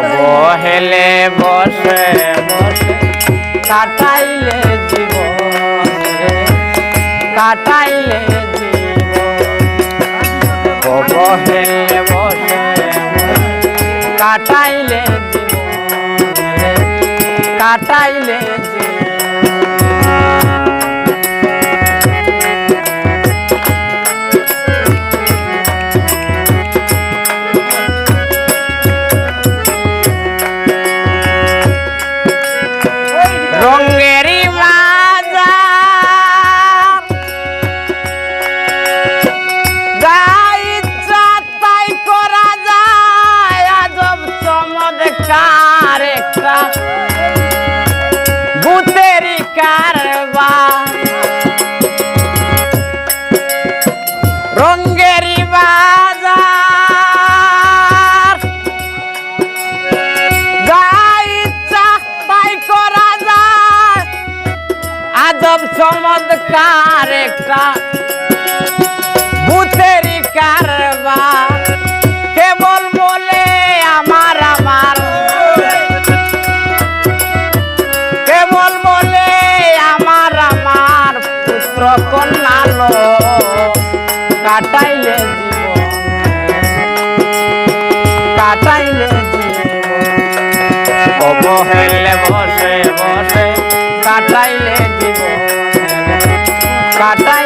অবহেলে বসে কাটাইলে কাটাইলে অবহেলে বসে কাটাইলে কাটাইলে ভূতেরি কারবার রঙ্গেরি বাজার। ইচ্ছা তাই করা যায়। আজব চমৎকার একটা কাটাইলে কাটাইলে অবহেলে বসে বসে। কাটাইলে জীবন। কাটাইলে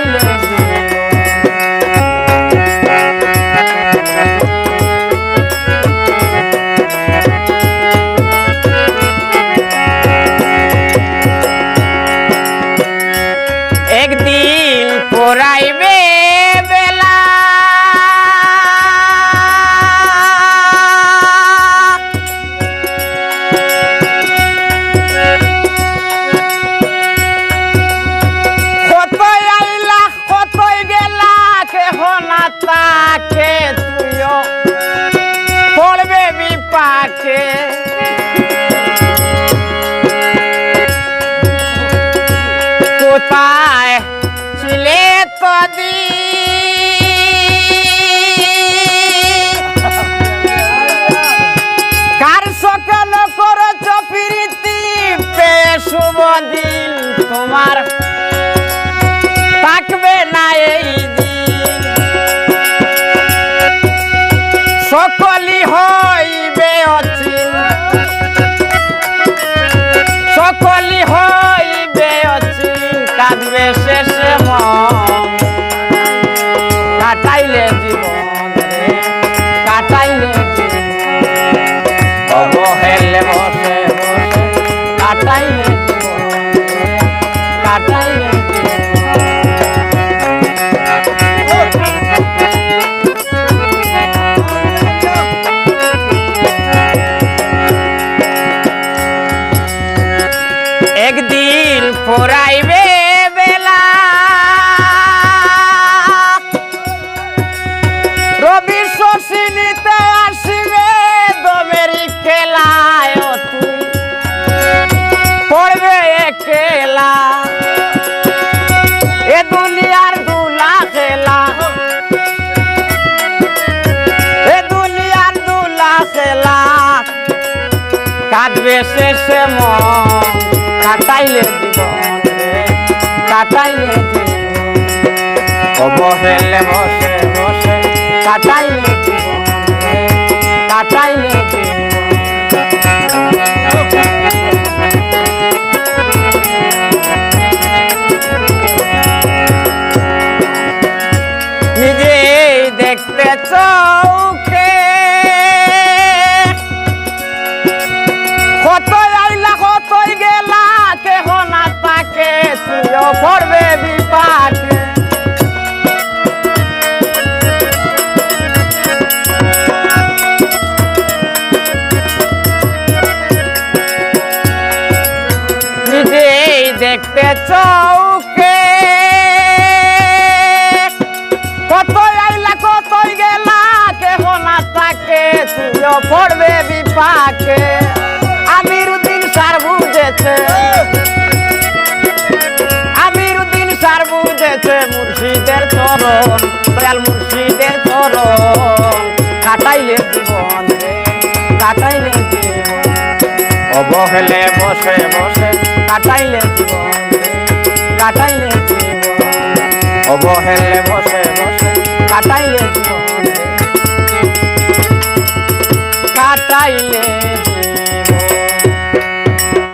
কেহ না তাকে তুইও পড়বে বিপাকে কোথায় ছিলে তদি কাঁদবে শেষে কাটাইলে জীবন কাটাইলে অবহেলে বসে বসে কাটাইলে কাটাইলে একদিন পড়াইবে কাঁদবে শেষে মন কাটাইলে জীবন রে কাটাইলে অবহেলে বসে রে জীবন দেখতে চৌকে পড়বে বিপাকে। নিজেই দেখতে চৌকে। কতই আইলা, কতই গেলা, কেহ না তাকে, তুইও পড়বে বিপাকে। আমির উদ্দিন সার বুঝেছে চরণ দয়াল মুর্শিদের চরণ, কাটাইলে জীবন কাটাইলে জীবন অবহেলে বসে বসে, কাটাইলে জীবন কাটাইলে জীবন অবহেলে বসে বসে, কাটাইলে জীবন কাটাইলে